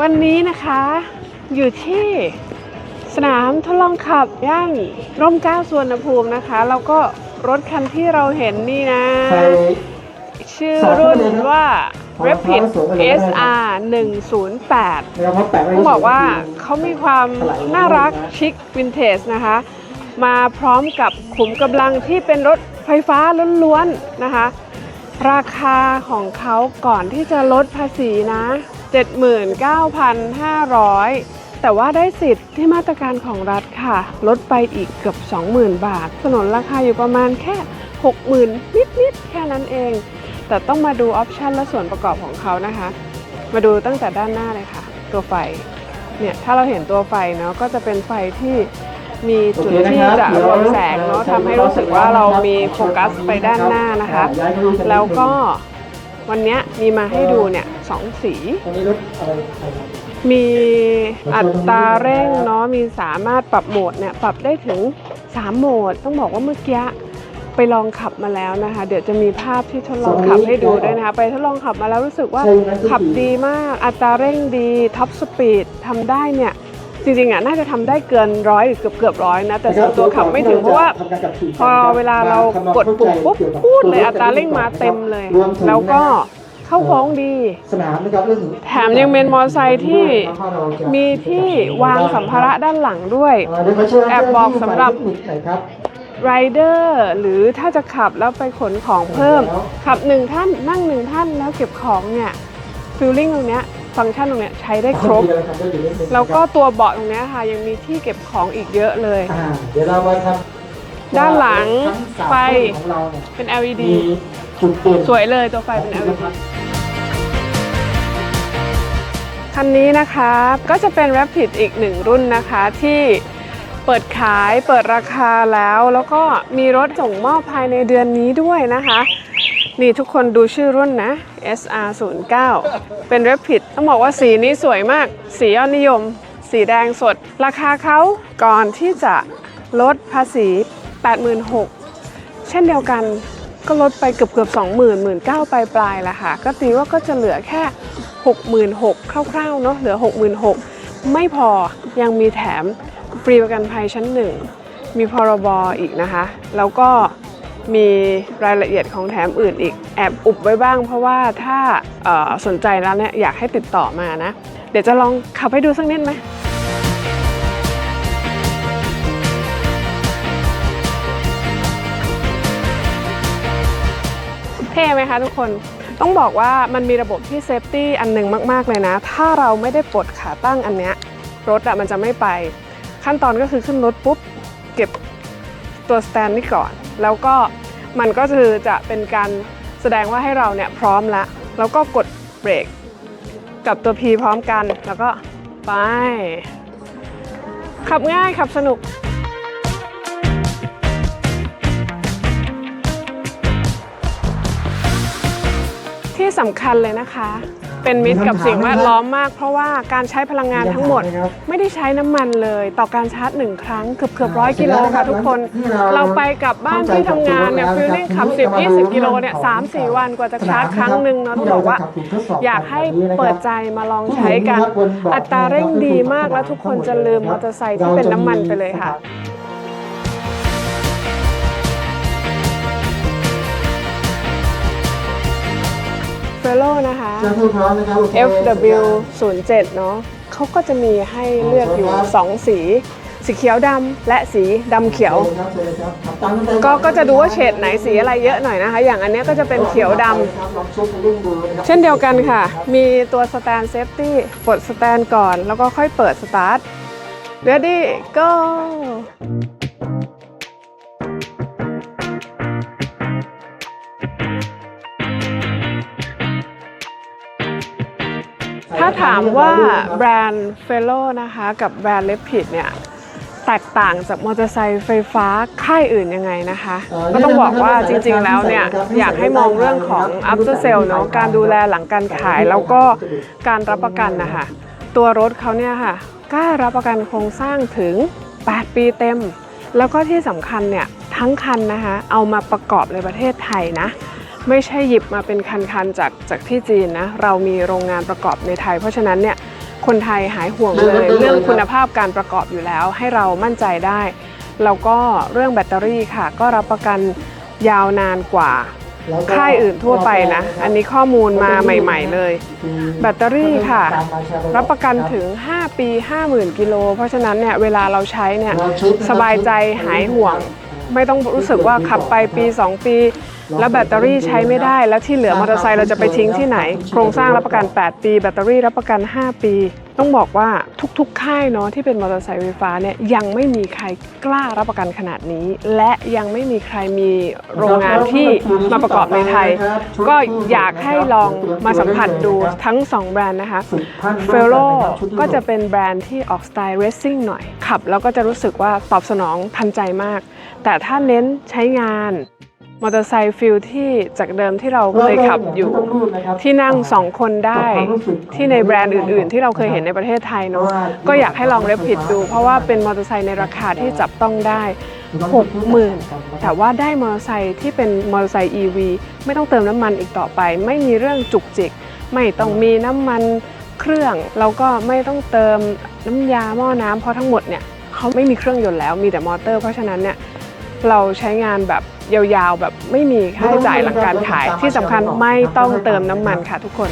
วันนี้นะคะอยู่ที่สนามทดลองขับย่านร่มเกล้าสวนภูมินะคะ แล้วก็รถคันที่เราเห็นนี่นะใครชื่อรุ่นว่า Rapid SR 108นะครับเพราะแปะไว้ต้องบอกว่าเขามีความน่ารักชิควินเทจนะคะ มาพร้อมกับขุมกำลังที่เป็นรถไฟฟ้าล้วนๆนะคะ ราคาของเขาก่อนที่จะลดภาษีนะ 79,500 แต่ว่าได้สิทธิ์ที่มาตรการของรัฐค่ะ ลดไปอีกเกือบ 20,000 บาท สนนราคาอยู่ประมาณแค่ 60,000 นิด ๆ แค่นั้นเอง แต่ต้องมาดูออปชันและส่วนประกอบของเขานะคะ มาดูตั้งแต่ด้านหน้าเลยค่ะ ตัวไฟ เนี่ย ถ้าเราเห็นตัวไฟเนาะก็จะเป็นไฟที่มีจุดที่จะรวมแสงเนาะทำให้รู้สึกว่าเรามีโฟกัสไปด้านหน้านะคะ แล้วก็วันเนี้ยมีมาให้ดูเนี่ย สองสีตรงนี้รถอะไรใครครับ มีอัตราเร่งเนาะมีสามารถปรับโหมดเนี่ยปรับได้ถึง 3 โหมด ต้องบอกว่าเมื่อกี้ไปลองขับมาแล้วนะคะ เดี๋ยวจะมีภาพที่ทดลองขับให้ดูด้วยนะคะ ไปทดลองขับมาแล้วรู้สึกว่าใช่ไหมขับดีมากอัตราเร่งดีท็อปสปีดทำได้เนี่ยจริงๆอะน่าจะทำได้เกินร้อยหรือเกือบเกือบร้อยนะ แต่ส่วนตัวขับไม่ถึงเพราะว่า พอเวลาเรากดปุ่มปุ๊บพูดเลยอัตราเร่งมาเต็มเลย แล้วก็ เข้าโค้งดีสนามนะครับเรื่องแถมยังเป็นมอเตอร์ไซค์ที่มีที่วางสัมภาระด้านหลังด้วย แอบบอกสำหรับไหนครับไรเดอร์หรือถ้าจะขับแล้วไปขนของเพิ่ม ขับหนึ่งท่านนั่งหนึ่งท่านแล้วเก็บของเนี่ยฟิลลิ่งตรงเนี้ยฟังก์ชันตรงเนี้ยใช้ได้ครบ แล้วก็ตัวเบาะตรงเนี้ยค่ะยังมีที่เก็บของอีกเยอะเลยอ่าเดี๋ยวเรามาทำ ด้านหลังทั้สามไฟต้นของเราเนี่ยเป็น LED มีจุดเด่นสวยเลยตัวไฟเป็น LED คันนี้นะคะก็จะเป็น Rapid อีกหนึ่งรุ่นนะคะที่เปิดขายเปิดราคาแล้ว แล้วก็มีรถส่งมอบภายในเดือนนี้ด้วยนะคะนี่ทุกคนดูชื่อรุ่นนะ SR 0 9 เป็น Rapid ต้องบอกว่าสีนี้สวยมาก สียอดนิยม สีแดงสด ราคาเขาก่อนที่จะลดภาษี 86,000 เช่นเดียวกันก็ลดไปเกือบเกือบๆ20,000 19,000ปลายปลายละค่ะ ก็ตีว่าก็จะเหลือแค่ 66,000คร่าวๆเนาะเหลือ 66,000 ไม่พอยังมีแถมฟรีประกันภัยชั้นหนึ่งมีพรบอีกนะคะ แล้วก็มีรายละเอียดของแถมอื่นอีกแอบอุบไว้บ้าง เพราะว่าถ้าสนใจแล้วเนี่ยอยากให้ติดต่อมานะ เดี๋ยวจะลองขับให้ดูสักนิดไหม ท่ไหมคะทุกคน ต้องบอกว่ามันมีระบบที่เซฟตี้อันหนึ่งมาก ๆ เลยนะ ถ้าเราไม่ได้ปลดขาตั้งอันเนี้ยรถอะมันจะไม่ไป ขั้นตอนก็คือขึ้นรถปุ๊บ เก็บตัวสแตนนี่ก่อน แล้วก็มันก็คือจะเป็นการแสดงว่าให้เราเนี่ยพร้อมแล้วแล้วก็กดเบรกกับตัว P พร้อมกันแล้วก็ไป ขับง่ายขับสนุก ที่สำคัญเลยนะคะ เป็นมิตรกับสิ่งแวดล้อมมาก เพราะว่าการใช้พลังงานทั้งหมด ไม่ได้ใช้น้ำมันเลย ต่อการชาร์จหนึ่งครั้งเกือบเกือบร้อยกิโลค่ะทุกคน เราไปกลับบ้านที่ทำงานเนี่ยฟิลลิ่งขับ 10 20 กิโลเนี่ย3 4วันกว่าจะชาร์จครั้งหนึ่งเนาะต้องบอกว่า อยากให้เปิดใจมาลองใช้กัน อัตราเร่งดีมากแล้วทุกคนจะลืมมอเตอร์ไซค์ที่เป็นน้ำมันไปเลยค่ะ โลนะคะเจ้าที่พร้อมนะครับ FW 0 7เนาะเขาก็จะมีให้เลือกอยู่ 2 สี สีเขียวดำและสีดำเขียว ก็ก็จะดูว่าเฉดไหนสีอะไรเยอะหน่อยนะคะ อย่างอันเนี้ยก็จะเป็นเขียวดำเช่นเดียวกันค่ะ มีตัวสแตนเซฟตี้กดสแตนก่อน แล้วก็ค่อยเปิดสตาร์ท ready go าถามว่าแบรนด์เฟลโลนะคะกับแบรนด์เลปิดเนี่ยแตกต่างจากมอเตอร์ไซค์ไฟฟ้าค่ายอื่นยังไงนะคะ ก็ต้องบอกว่าจริงๆแล้วเนี่ยอยากให้มองเรื่องของ after sale เนาะการดูแลหลังการขายแล้วก็การรับประกันนะคะตัวรถเขาเนี่ยค่ะกล้ารับประกันโครงสร้างถึง 8 ปีเต็ม แล้วก็ที่สำคัญเนี่ยทั้งคันนะคะเอามาประกอบในประเทศไทยนะ ไม่ใช่หยิบมาเป็นคันๆจากจากที่จีนนะ เรามีโรงงานประกอบในไทย เพราะฉะนั้นเนี่ยคนไทยหายห่วงเลย เรื่องคุณภาพการประกอบอยู่แล้ว ให้เรามั่นใจได้แล้วก็เรื่องแบตเตอรี่ค่ะ ก็รับประกันยาวนานกว่าแล้วก็ค่ายอื่นทั่วไปนะ อันนี้ข้อมูลมาใหม่ ๆ เลย แบตเตอรี่ค่ะ รับประกันถึง 5 ปี 50,000 กิโล เพราะฉะนั้นเนี่ยเวลาเราใช้เนี่ยสบายใจหายห่วง ไม่ต้องรู้สึกว่าขับไปปี 2 ปี แล้วแบตเตอรี่ใช้ไม่ได้ แล้วที่เหลือมอเตอร์ไซค์เราจะไปทิ้งที่ไหน โครงสร้างรับประกัน 8 ปี แบตเตอรี่รับประกัน 5 ปี ต้องบอกว่าทุกๆ ค่ายเนาะที่เป็นมอเตอร์ไซค์ไฟฟ้าเนี่ยยังไม่มีใครกล้ารับประกันขนาดนี้ และยังไม่มีใครมีโรงงานที่มาประกอบในไทย ก็อยากให้ลองมาสัมผัสดูทั้ง 2 แบรนด์นะคะเฟลโลก็จะเป็นแบรนด์ที่ออกสไตล์เรซซิ่งหน่อยขับ แล้วก็จะรู้สึกว่าตอบสนองทันใจมาก แต่ถ้าเน้นใช้งาน มอเตอร์ไซค์ฟิลที่จากเดิมที่เราเคยขับอยู่ที่นั่ง2คนได้ที่ในแบรนด์อื่น ๆ ที่เราเคยเห็นในประเทศไทยเนาะก็อยากให้ลองเรปผิดดู เพราะว่าเป็นมอเตอร์ไซค์ในราคาที่จับต้องได้60,000แต่ว่าได้มอเตอร์ไซค์ที่เป็นมอเตอร์ไซค์ EV ไม่ต้องเติมน้ำมันอีกต่อไป ไม่มีเรื่องจุกจิก ไม่ต้องมีน้ำมันเครื่องแล้วก็ไม่ต้องเติมน้ำยาหม้อน้ำเพราะทั้งหมดเนี่ยเขาไม่มีเครื่องยนต์แล้วมีแต่มอเตอร์ เพราะฉะนั้นเนี่ย เราใช้งานแบบยาวๆแบบไม่มีค่าใช้จ่ายหลังการขายที่สำคัญไม่ต้องเติมน้ำมันค่ะทุกคน